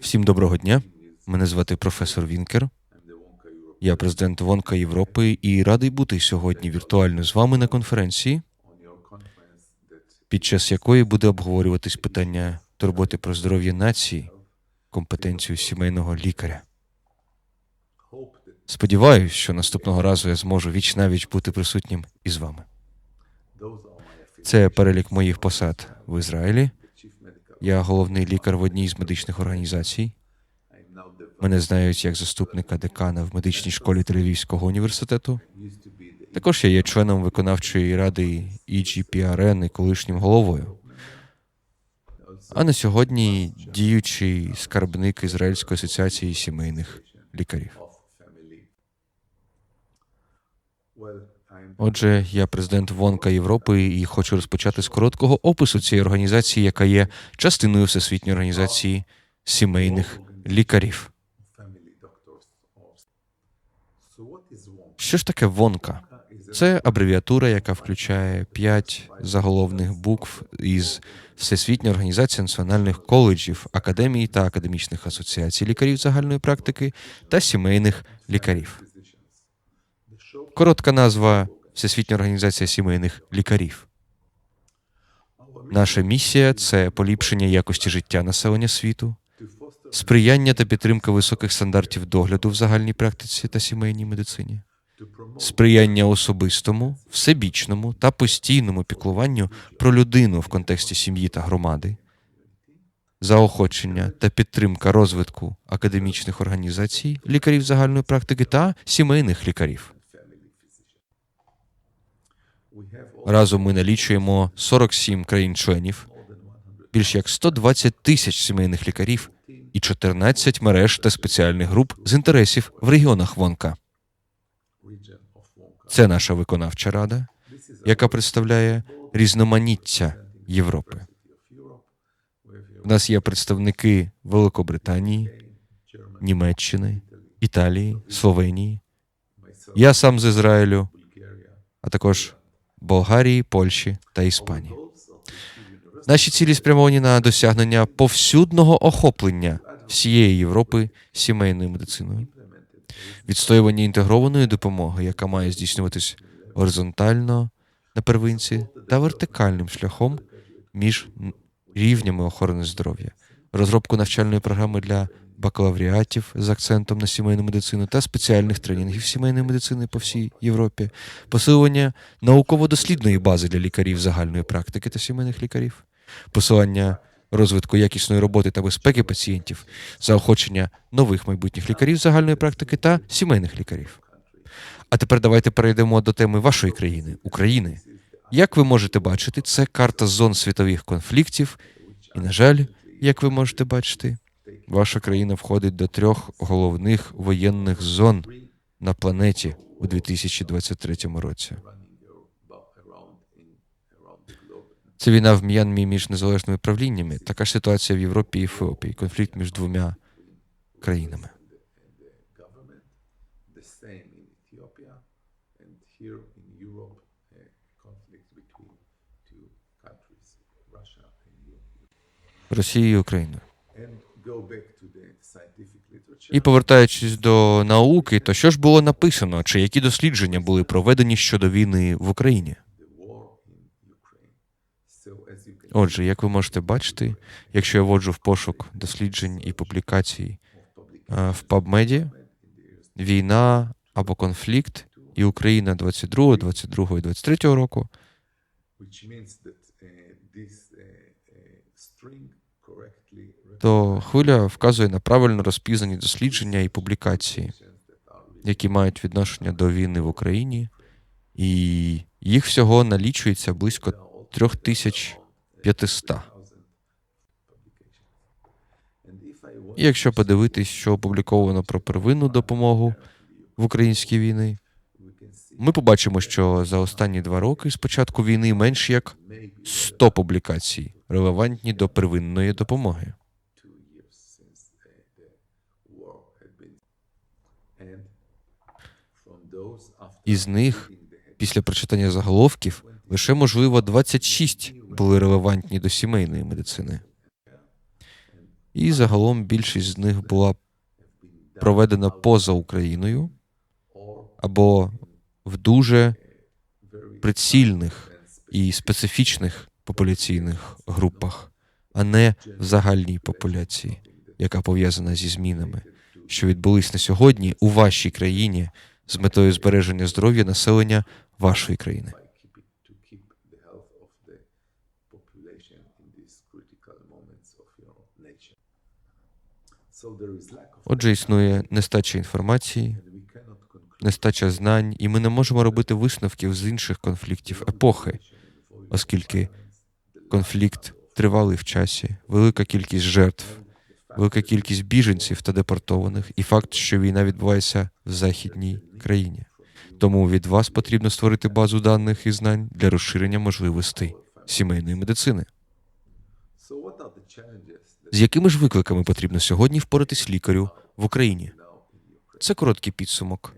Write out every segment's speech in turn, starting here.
Всім доброго дня. Мене звати професор Вінкер. Я президент Вонка Європи і радий бути сьогодні віртуально з вами на конференції, під час якої буде обговорюватись питання турботи про здоров'я нації, компетенцію сімейного лікаря. Сподіваюсь, що наступного разу я зможу віч навіч бути присутнім із вами. Це перелік моїх посад в Ізраїлі. Я головний лікар в одній з медичних організацій. Мене знають як заступника декана в медичній школі Тель-Авівського університету. Також я є членом виконавчої ради EGPRN і колишнім головою. А на сьогодні діючий скарбник Ізраїльської асоціації сімейних лікарів. Отже, я президент Вонка Європи і хочу розпочати з короткого опису цієї організації, яка є частиною Всесвітньої організації сімейних лікарів. Що ж таке Вонка? Це абревіатура, яка включає п'ять заголовних букв із Всесвітньої організації національних коледжів, академій та академічних асоціацій лікарів загальної практики та сімейних лікарів. Коротка назва Всесвітня організація сімейних лікарів. Наша місія це поліпшення якості життя населення світу, сприяння та підтримка високих стандартів догляду в загальній практиці та сімейній медицині, сприяння особистому, всебічному та постійному піклуванню про людину в контексті сім'ї та громади, заохочення та підтримка розвитку академічних організацій, лікарів загальної практики та сімейних лікарів. Разом ми налічуємо 47 країн-членів, більш як 120 тисяч сімейних лікарів і 14 мереж та спеціальних груп з інтересів в регіонах Вонка. Це наша виконавча рада, яка представляє різноманіття Європи. У нас є представники Великобританії, Німеччини, Італії, Словенії. Я сам з Ізраїлю, а також Болгарії, Польщі та Іспанії. Наші цілі спрямовані на досягнення повсюдного охоплення всієї Європи сімейною медициною, відстоювання інтегрованої допомоги, яка має здійснюватись горизонтально на первинці та вертикальним шляхом між рівнями охорони здоров'я, розробку навчальної програми для бакалавріатів з акцентом на сімейну медицину та спеціальних тренінгів сімейної медицини по всій Європі, посилення науково-дослідної бази для лікарів загальної практики та сімейних лікарів, посилання розвитку якісної роботи та безпеки пацієнтів, заохочення нових майбутніх лікарів загальної практики та сімейних лікарів. А тепер давайте перейдемо до теми вашої країни України. Як ви можете бачити, це карта зон світових конфліктів, і, на жаль, як ви можете бачити, ваша країна входить до трьох головних воєнних зон на планеті у 2023 році. Це війна в М'янмі між незалежними правліннями. Така ж ситуація в Європі і Ефіопії. Конфлікт між двома країнами. Росією і Україною. І повертаючись до науки, то що ж було написано, чи які дослідження були проведені щодо війни в Україні? Отже, як ви можете бачити, якщо я вводжу в пошук досліджень і публікацій е, в PubMed, війна або конфлікт і Україна 22, 22 і 23 року, то хвиля вказує на правильно розпізнані дослідження і публікації, які мають відношення до війни в Україні, і їх всього налічується близько 3500. And if І якщо подивитись, що опубліковано про первинну допомогу в українській війні, ми побачимо, що за останні два роки з початку війни менш як 100 публікацій релевантні до первинної допомоги. Із них, після прочитання заголовків, лише можливо 26 були релевантні до сімейної медицини. і загалом більшість з них була проведена поза Україною або в дуже прицільних і специфічних популяційних групах, а не в загальній популяції, яка пов'язана зі змінами, що відбулись на сьогодні у вашій країні з метою збереження здоров'я населення вашої країни. Отже, існує нестача інформації, нестача знань, і ми не можемо робити висновків з інших конфліктів епохи, оскільки конфлікт тривалий в часі, велика кількість жертв, велика кількість біженців та депортованих, і факт, що війна відбувається в західній країні. Тому від вас потрібно створити базу даних і знань для розширення можливостей сімейної медицини. З якими ж викликами потрібно сьогодні впоратись лікарю в Україні? Це короткий підсумок,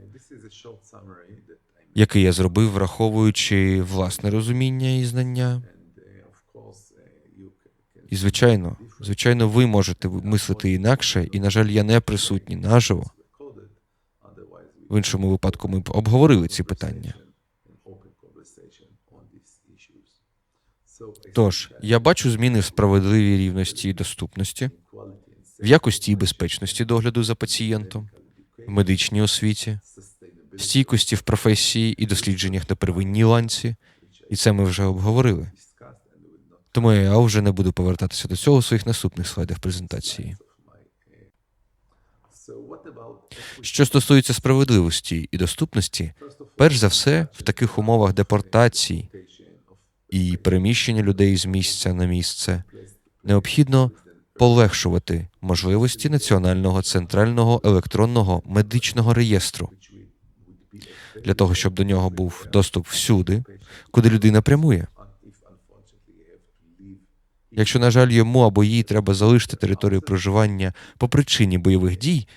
Який я зробив, враховуючи власне розуміння і знання. І звичайно, звичайно, ви можете мислити інакше, і, на жаль, я не присутній наживо. В іншому випадку ми б обговорили ці питання. Тож, я бачу зміни в справедливій рівності і доступності, в якості і безпечності догляду за пацієнтом, в медичній освіті, стійкості в професії і дослідженнях на первинній ланці, і це ми вже обговорили. Тому я вже не буду повертатися до цього у своїх наступних слайдах презентації. Що стосується справедливості і доступності, перш за все, в таких умовах депортації і переміщення людей з місця на місце необхідно полегшувати можливості національного центрального електронного медичного реєстру для того, щоб до нього був доступ всюди, куди людина прямує. Якщо, на жаль, йому або їй треба залишити територію проживання по причині бойових дій,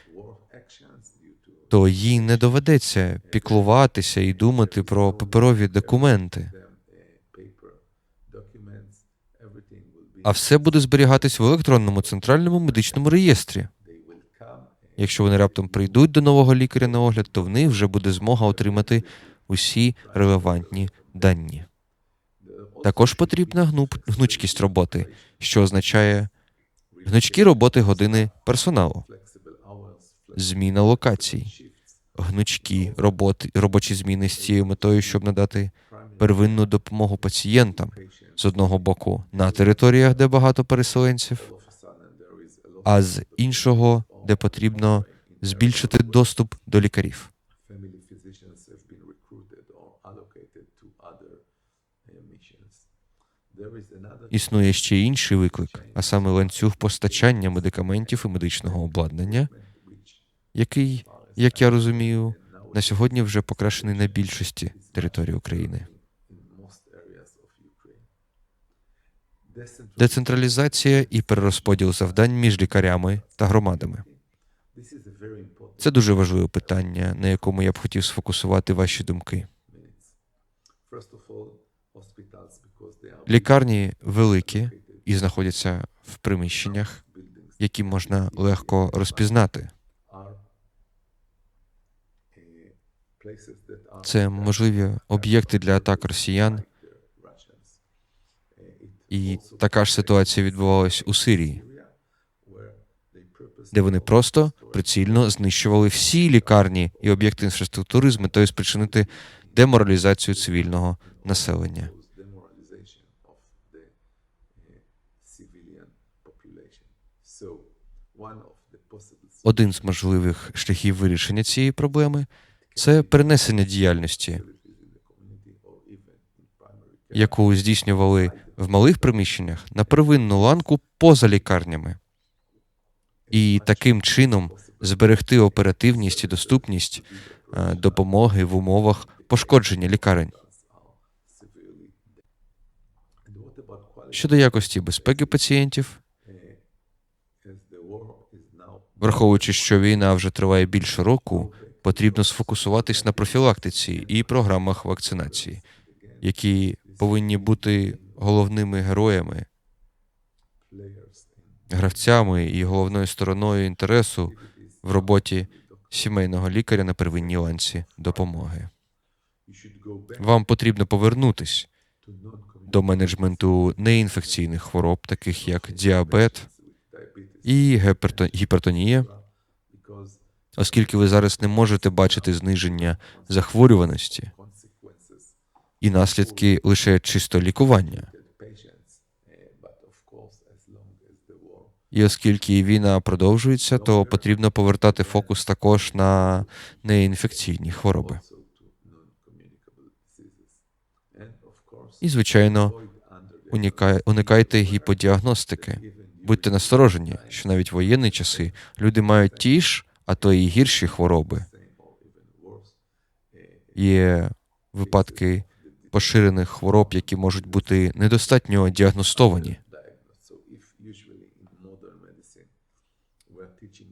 то їй не доведеться піклуватися і думати про паперові документи. А все буде зберігатись в електронному центральному медичному реєстрі. Якщо вони раптом прийдуть до нового лікаря на огляд, то в них вже буде змога отримати усі релевантні дані. Також потрібна гнуп- гнучкість роботи, що означає гнучкі роботи години персоналу, зміна локацій, гнучкі роботи, робочі зміни з цією метою, щоб надати первинну допомогу пацієнтам. З одного боку на територіях, де багато переселенців, а з іншого, де потрібно збільшити доступ до лікарів. uh, Існує ще інший виклик, а саме ланцюг постачання медикаментів і медичного обладнання, який, як я розумію, на сьогодні вже покращений на більшості території України. Децентралізація і перерозподіл завдань між лікарями та громадами. Це дуже важливе питання, на якому я б хотів сфокусувати ваші думки. Лікарні великі і знаходяться в приміщеннях, які можна легко розпізнати. are Це можливі об'єкти для атак росіян, it і така ж ситуація відбувалась у Сирії, де вони просто прицільно знищували всі лікарні і об'єкти інфраструктури з метою спричинити деморалізацію цивільного населення. Один з можливих шляхів вирішення цієї проблеми це перенесення діяльності, яку здійснювали в малих приміщеннях на первинну ланку поза лікарнями, і таким чином зберегти оперативність і доступність е, допомоги в умовах пошкодження лікарень. Щодо якості безпеки пацієнтів, враховуючи, що війна вже триває більше року, потрібно сфокусуватись на профілактиці і програмах вакцинації, які повинні бути головними героями гравцями і головною стороною інтересу в роботі сімейного лікаря на первинній ланці допомоги. Вам потрібно повернутись до менеджменту неінфекційних хвороб, таких як діабет і гіперто- гіпертонія, оскільки ви зараз не можете бачити зниження захворюваності і наслідки лише чисто лікування. І оскільки війна продовжується, то потрібно повертати фокус також на неінфекційні хвороби. І, звичайно, уникайте гіподіагностики. Будьте насторожені, що навіть в воєнні часи люди мають ті ж, а то і гірші хвороби. Є випадки поширених хвороб, які можуть бути недостатньо діагностовані.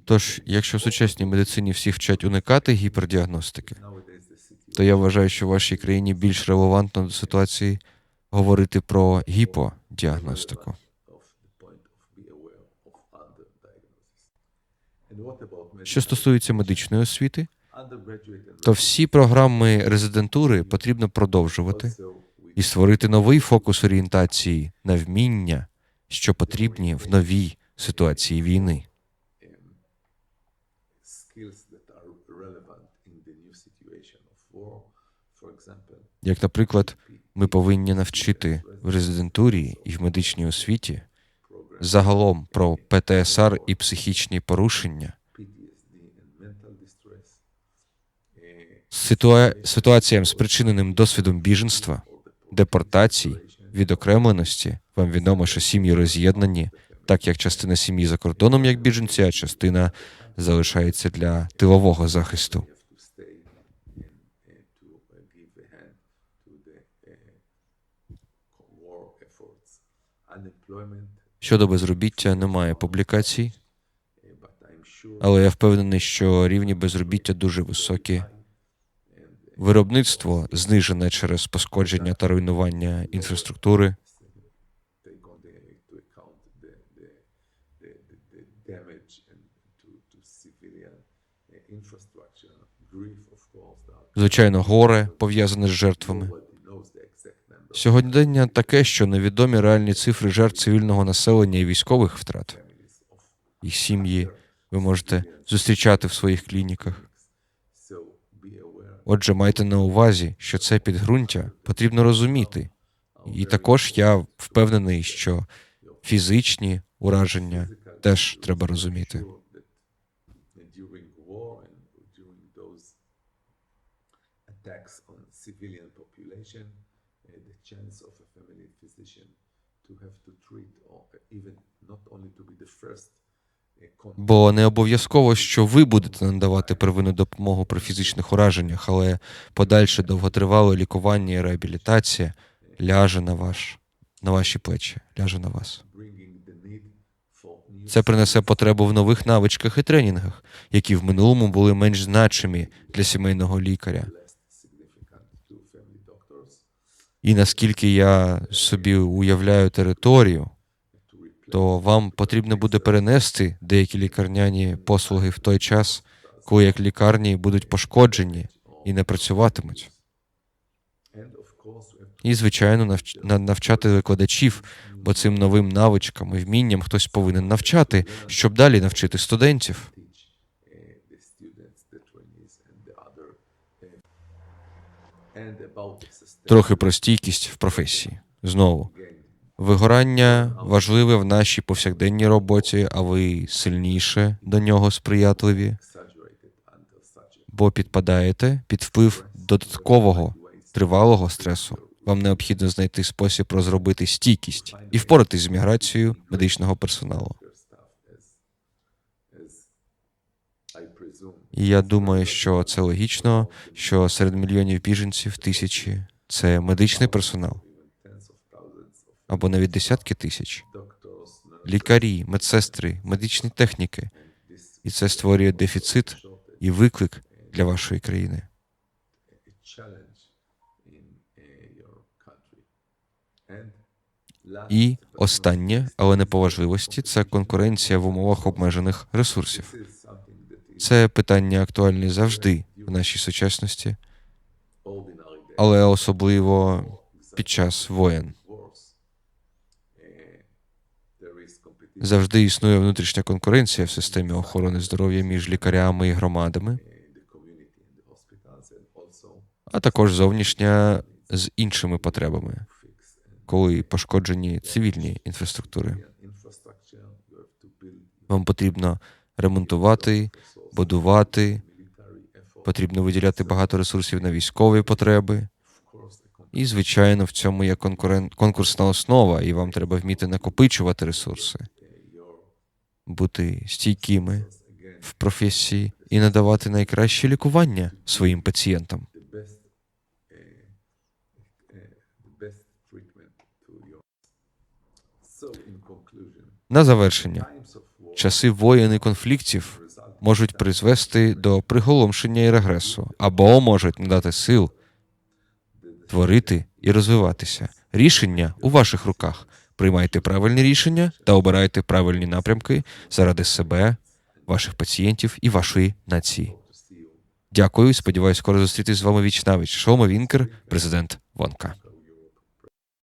Тож, якщо в сучасній медицині всі вчать уникати гіпердіагностики, то я вважаю, що в вашій країні більш релевантно до ситуації говорити про гіподіагностику. Що стосується медичної освіти, то всі програми резидентури потрібно продовжувати і створити новий фокус орієнтації на вміння, що потрібні в новій ситуації війни. Як, наприклад, ми повинні навчити в резидентурі і в медичній освіті загалом про ПТСР і психічні порушення, ситуа... ситуаціям, спричиненим досвідом біженства, депортацій, відокремленості. Вам відомо, що сім'ї роз'єднані, так як частина сім'ї за кордоном як біженці, а частина залишається для тилового захисту. Щодо безробіття немає публікацій, але я впевнений, що рівні безробіття дуже високі. Виробництво знижене через пошкодження та руйнування інфраструктури. Звичайно, горе пов'язане з жертвами. Сьогодення таке, що невідомі реальні цифри жертв цивільного населення і військових втрат. Їх сім'ї ви можете зустрічати в своїх клініках. Отже, майте на увазі, що це підґрунтя потрібно розуміти. І також я впевнений, що фізичні ураження теж треба розуміти. attacks chance of a family physician to have to treat or even not only to be the first uh, Бо не обов'язково, що ви будете надавати первинну допомогу при фізичних ураженнях, але подальше довготривале лікування і реабілітація ляже на ваш на ваші плечі, ляже на вас. Це принесе потребу в нових навичках і тренінгах, які в минулому були менш значимі для сімейного лікаря. less significant to family doctors І наскільки я собі уявляю територію, то вам потрібно буде перенести деякі лікарняні послуги в той час, коли як лікарні будуть пошкоджені і не працюватимуть. І, звичайно, навч- навчати викладачів, бо цим новим навичкам і вмінням хтось повинен навчати, щоб далі навчити студентів. Трохи про стійкість в професії. Знову, вигорання важливе в нашій повсякденній роботі, а ви сильніше до нього сприятливі, бо підпадаєте під вплив додаткового тривалого стресу. Вам необхідно знайти спосіб розробити стійкість і впоратись з міграцією медичного персоналу. І я думаю, що це логічно, що серед мільйонів біженців тисячі це медичний персонал або навіть десятки тисяч, лікарі, медсестри, медичні техніки, і це створює дефіцит і виклик для вашої країни. І останнє, але не по важливості, це конкуренція в умовах обмежених ресурсів. Це питання актуальне завжди в нашій сучасності, але особливо під час воєн. Завжди існує внутрішня конкуренція в системі охорони здоров'я між лікарями і громадами, а також зовнішня з іншими потребами, коли пошкоджені цивільні інфраструктури. Вам потрібно ремонтувати, будувати, потрібно виділяти багато ресурсів на військові потреби. І, звичайно, в цьому є конкурен... конкурсна основа, і вам треба вміти накопичувати ресурси, бути стійкими в професії і надавати найкраще лікування своїм пацієнтам. На завершення, часи воєн і конфліктів можуть призвести до приголомшення і регресу, або можуть надати сил творити і розвиватися. Рішення у ваших руках. Приймайте правильні рішення та обирайте правильні напрямки заради себе, ваших пацієнтів і вашої нації. Дякую. Сподіваюсь, скоро зустрітись з вами віч навіч. Шома Вінкер, президент Вонка.